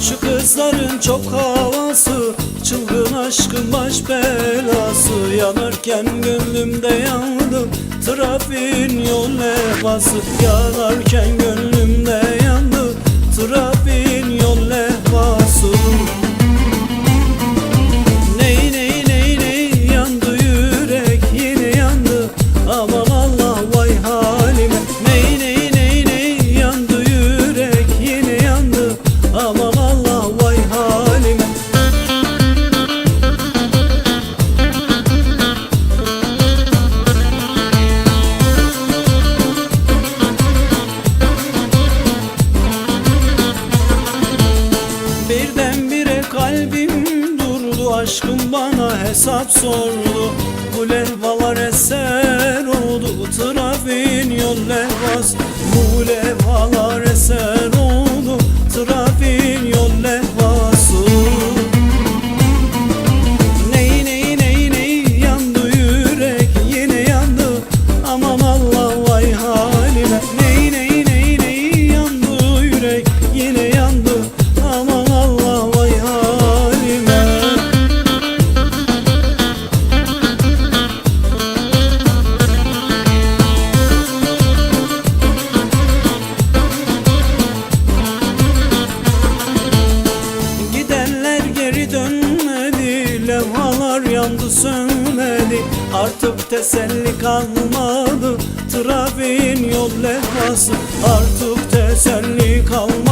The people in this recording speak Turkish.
Şu çok havası Çılgın aşkın baş belası Yanarken gönlümde yandım. Trafiğin yol levhası Yanarken gönlümde Aşkım bana hesap sordu. Bu levhalar eser oldu Trafiğin yol levhası yandı sönmedi Artık teselli kalmadı. Trafiğin yol levhası. Artık teselli kalmadı